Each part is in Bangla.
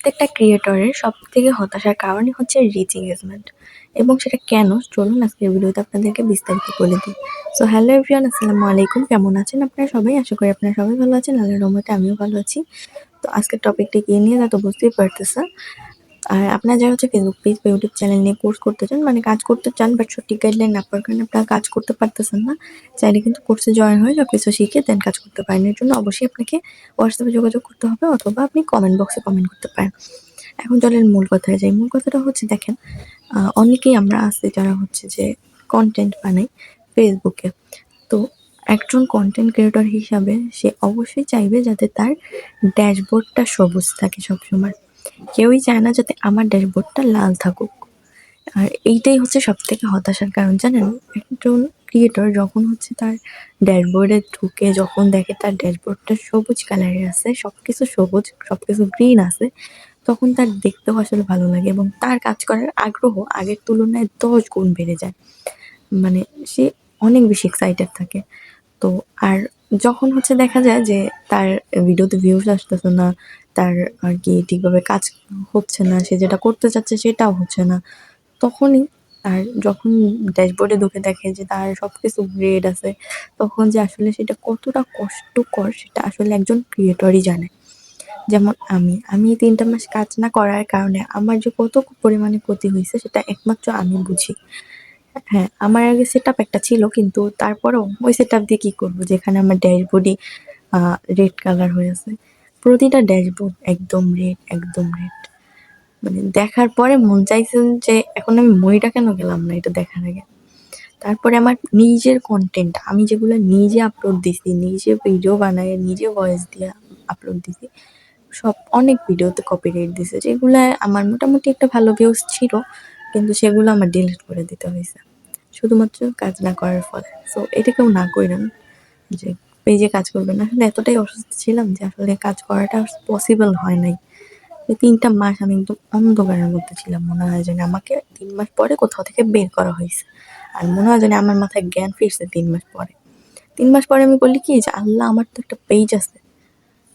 প্রত্যেকটা ক্রিয়েটরের সব থেকে হতাশার কারণই হচ্ছে রিচ এঙ্গেজমেন্ট এবং সেটা কেন? চলুন আজকের ভিডিওতে আপনাদেরকে বিস্তারিত বলে দিই। সো হ্যালো এভরিওয়ান আসসালামু আলাইকুম। কেমন আছেন আপনারা সবাই? আশা করি আপনারা সবাই ভালো আছেন। আল্লাহর রহমতে আমিও ভালো আছি। তো আজকের টপিকটা কি নিয়ে? তা তো বুঝতেই পারতেছেন। আর আপনারা যারা হচ্ছে ফেসবুক পেজ বা ইউটিউব চ্যানেল নিয়ে কোর্স করতে চান মানে কাজ করতে চান বাট সঠিক গাইডলাইন না পাওয়ার কারণে আপনারা কাজ করতে পারতেছেন না, চাইলে কিন্তু কোর্সে জয়েন হয়ে সব কিছু শিখে দেন কাজ করতে পারেন। এর জন্য অবশ্যই আপনাকে হোয়াটসঅ্যাপে যোগাযোগ করতে হবে অথবা আপনি কমেন্ট বক্সে কমেন্ট করতে পারেন। এখন চলেন মূল কথায় যাই। মূল কথাটা হচ্ছে দেখেন অনেকেই আমরা আছি যারা হচ্ছে যে কন্টেন্ট বানাই ফেসবুকে তো একজন কন্টেন্ট ক্রিয়েটর হিসাবে সে অবশ্যই চাইবে যাতে তার ড্যাশবোর্ডটা সবুজ থাকে সবসময়। কেউই চায় না যাতে আমার ড্যাশবোর্ডটা লাল থাকুক। আর এইটাই হচ্ছে সব থেকে হতাশার কারণ। জানেন, একজন ক্রিয়েটর যখন হচ্ছে তার ড্যাশবোর্ডে ঢুকে, যখন দেখে তার ড্যাশবোর্ডটা সবুজ কালারের আছে সব কিছু সবুজ সব কিছু গ্রিন আছে, তখন তার দেখতেও আসলে ভালো লাগে এবং তার কাজ করার আগ্রহ আগের তুলনায় দশ গুণ বেড়ে যায়। মানে সে অনেক বেশি এক্সাইটেড থাকে। তো আর যখন হচ্ছে দেখা যায় যে তার ভিডিওতে ভিউজ আসতেছে না, তার আর কি ঠিকভাবে কাজ হচ্ছে না, সে যেটা করতে চাচ্ছে সেটাও হচ্ছে না, তখনই আর যখন ড্যাশবোর্ডে ঢুকে দেখে যে তার সব কিছু গ্রেড আছে, তখন যে আসলে সেটা কতটা কষ্টকর সেটা আসলে একজন ক্রিয়েটরই জানে। যেমন আমি আমি তিনটা মাস কাজ না করার কারণে আমার যে কত পরিমাণে ক্ষতি হয়েছে সেটা একমাত্র আমি বুঝি। হ্যাঁ আমার আগে সেট একটা ছিল, কিন্তু তারপরেও ওই সেট দিয়ে কী করব? যেখানে আমার ড্যাশবোর্ডই রেড কালার হয়ে আছে। প্রতিটা ড্যাশবোর্ড একদম রেড একদম রেড মানে দেখার পরে মন চাইছেন যে এখন আমি মইটা কেন গেলাম না এটা দেখার আগে? তারপরে আমার নিজের কন্টেন্ট আমি যেগুলো নিজে আপলোড দিছি, নিজে ভিডিও বানাই নিজে ভয়েস দিয়ে আপলোড দিছি, সব অনেক ভিডিওতে কপিরাইট দিছে, যেগুলো আমার মোটামুটি একটা ভালো ভিউজ ছিল। কিন্তু সেগুলো আমার ডিলিট করে দিতে হয়েছে। শুধুমাত্র কাজ না করার ফলে। সো এটা কেউ না করেন যে পেজে কাজ করবেন না। আসলে এতটাই অসুস্থ ছিলাম যে আসলে কাজ করাটা পসিবল হয় নাই। তিনটা মাস আমি একদম অন্ধকারের মধ্যে ছিলাম। মনে হয় যেন আমাকে তিন মাস পরে কোথাও থেকে বের করা হয়েছে। আর মনে হয় যেন আমার মাথায় জ্ঞান ফিরছে তিন মাস পরে। তিন মাস পরে আমি বলি কি যে, আল্লাহ, আমার তো একটা পেজ আছে।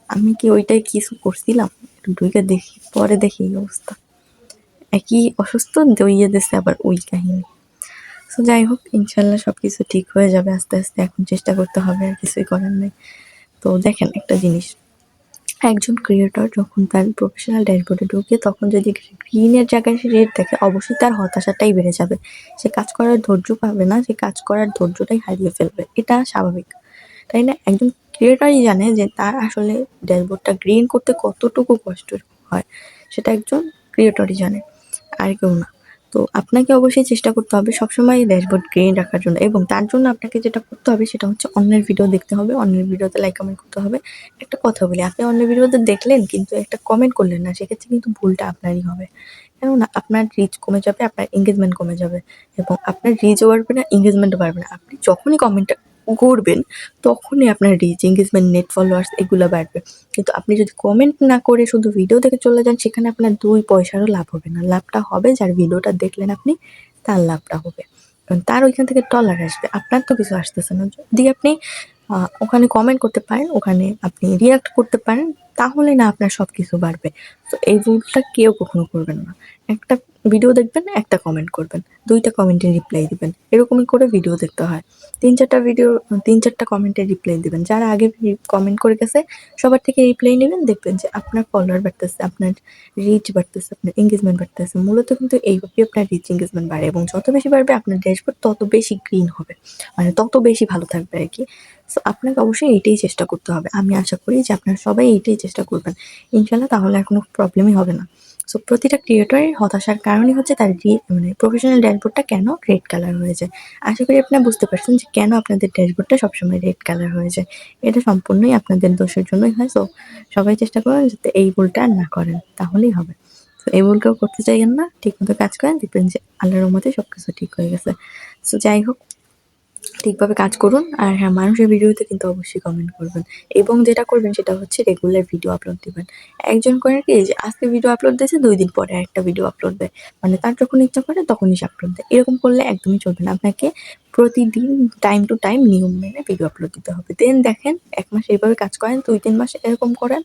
আমি কি ওইটাই কিছু করছিলাম? একটু ঢুকে দেখি, পরে দেখি এই অবস্থা। একই অসুস্থ দইয়ে দিছে আবার ওই কাহিনী। সো যাই হোক ইনশাল্লাহ সব কিছু ঠিক হয়ে যাবে। আস্তে আস্তে এখন চেষ্টা করতে হবে, আর কিছুই করার নেই। তো, দেখেন একটা জিনিস। একজন ক্রিয়েটর যখন তার প্রফেশনাল ড্যাশবোর্ডে ঢুকে, তখন যদি গ্রিনের জায়গায় সে রেড দেখে, অবশ্যই তার হতাশাটাই বেড়ে যাবে। সে কাজ করার ধৈর্য পাবে না, সে কাজ করার ধৈর্যটাই হারিয়ে ফেলবে। এটা স্বাভাবিক। তাই না? একজন ক্রিয়েটরই জানে যে তার আসলে ড্যাশবোর্ডটা গ্রিন করতে কতটুকু কষ্ট হয়। সেটা একজন ক্রিয়েটরই জানে। আর কেউ না। তো আপনাকে অবশ্যই চেষ্টা করতে হবে সবসময় ড্যাশবোর্ড গ্রিন রাখার জন্য এবং তার জন্য আপনাকে যেটা করতে হবে সেটা হচ্ছে অন্যের ভিডিও দেখতে হবে, অন্যের ভিডিওতে লাইক কমেন্ট করতে হবে, একটা কথা বলি, আপনি অন্যের ভিডিওতে দেখলেন কিন্তু একটা কমেন্ট করলেন না, সেক্ষেত্রে কিন্তু ভুলটা আপনারই হবে। কেননা আপনার রিচ কমে যাবে, আপনার এঙ্গেজমেন্ট কমে যাবে এবং আপনার রিচও বাড়বে না এঙ্গেজমেন্টও বাড়বে না। আপনি যখনই কমেন্টটা করবেন তখনই আপনার রিচ এঙ্গেজমেন্ট নেট ফলোয়ার্স এগুলো বাড়বে। কিন্তু আপনি যদি কমেন্ট না করে শুধু ভিডিও দেখে চলে যান, সেখানে আপনার দুই পয়সারও লাভ হবে না। লাভটা হবে যার ভিডিওটা দেখলেন আপনি, তার লাভটা হবে। তার ওইখান থেকে ডলার আসবে। আপনার তো কিছু আসতেছে না। যদি আপনি ওখানে কমেন্ট করতে পারেন, ওখানে আপনি রিয়াক্ট করতে পারেন, তাহলে না আপনার সব কিছু বাড়বে। তো এই ভুলটা কেউ কখনো করবেন না। একটা ভিডিও দেখবেন, একটা কমেন্ট করবেন। দুইটা কমেন্টে রিপ্লাই দিবেন। এরকমই করে ভিডিও দেখতে হয়। তিন চারটা ভিডিও তিন চারটা কমেন্টে রিপ্লাই দিবেন। যারা আগে কমেন্ট করে গেছে, সবার থেকে রিপ্লাই নেবেন, দেখবেন যে আপনার ফলোয়ার বাড়তেছে, আপনার রিচ বাড়তেছে, আপনার এঙ্গেজমেন্ট বাড়তেছে। মূলত কিন্তু এইভাবেই আপনার রিচ এঙ্গেজমেন্ট বাড়ে এবং যত বেশি বাড়বে, আপনার ড্যাশবোর্ড তত বেশি গ্রিন হবে। মানে তত বেশি ভালো থাকবে আর কি। সো আপনাকে অবশ্যই এইটাই চেষ্টা করতে হবে। আমি আশা করি যে আপনারা সবাই এইটাই চেষ্টা করবেন। ইনশাল্লাহ তাহলে আর কোনো প্রবলেমই হবে না। সো প্রতিটা ক্রিয়েটরের হতাশার কারণই হচ্ছে তার মানে প্রফেশনাল ড্যাশবোর্ডটা কেন রেড কালার হয়ে যায়। আশা করি আপনারা বুঝতে পারছেন যে কেন আপনাদের ড্যাশবোর্ডটা সবসময় রেড কালার হয়ে যায়। এটা সম্পূর্ণই আপনাদের দোষের জন্যই হয়। সো সবাই চেষ্টা করেন যাতে এই ভুলটা না করেন। তাহলেই হবে। তো এই ভুল কেউ করতে চাইবেন না। ঠিক মতো কাজ করেন। দেখবেন যে আল্লাহর মতে সব কিছু ঠিক হয়ে গেছে। সো যাই হোক ঠিকভাবে কাজ করুন আর হ্যাঁ মানুষের ভিডিওতে কিন্তু অবশ্যই কমেন্ট করবেন। এবং যেটা করবেন সেটা হচ্ছে রেগুলার ভিডিও আপলোড দিবেন। একজন করে কি যে আজকে ভিডিও আপলোড দিয়েছে, দুই দিন পরে একটা ভিডিও আপলোড দেয়। মানে তার যখন ইচ্ছা করে তখনই সে আপলোড দেয়। এরকম করলে একদমই চলবে না। আপনাকে প্রতিদিন টাইম টু টাইম নিয়ম মেনে ভিডিও আপলোড দিতে হবে। দেন দেখেন, এক মাস এইভাবে কাজ করেন, দুই তিন মাস এরকম করেন,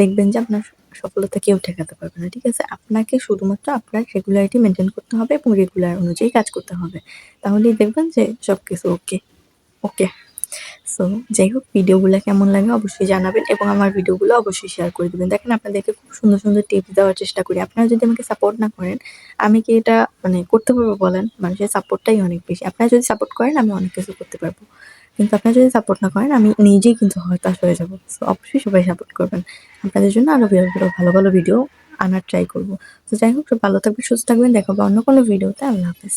দেখবেন যে আপনার সফলতা কেউ ঠেকাতে পারবে না, ঠিক আছে? আপনাকে শুধুমাত্র আপনার রেগুলারিটি মেনটেন করতে হবে এবং রেগুলার অনুযায়ী কাজ করতে হবে। তাহলেই দেখবেন যে সব কিছু ওকে ওকে সো যাই হোক, ভিডিওগুলো কেমন লাগে অবশ্যই জানাবেন এবং আমার ভিডিওগুলো অবশ্যই শেয়ার করে দেবেন। দেখেন, আপনাদেরকে খুব সুন্দর সুন্দর টিপস দেওয়ার চেষ্টা করি। আপনারা যদি আমাকে সাপোর্ট না করেন, আমি কি এটা মানে করতে পারব বলেন? মানুষের সাপোর্টটাই অনেক বেশি। আপনারা যদি সাপোর্ট করেন, আমি অনেক কিছু করতে পারব। কিন্তু আপনারা যদি সাপোর্ট না করেন, আমি নিজেই কিন্তু হতাশ হয়ে যাব। সো অবশ্যই সবাই সাপোর্ট করবেন। আপনাদের জন্য আরও ভালো ভালো ভিডিও আনার ট্রাই করব। তো যাই হোক, ভালো থাকবেন, সুস্থ থাকবেন। দেখাবো অন্য কোনো ভিডিওতে আল্লাহ হাফেজ।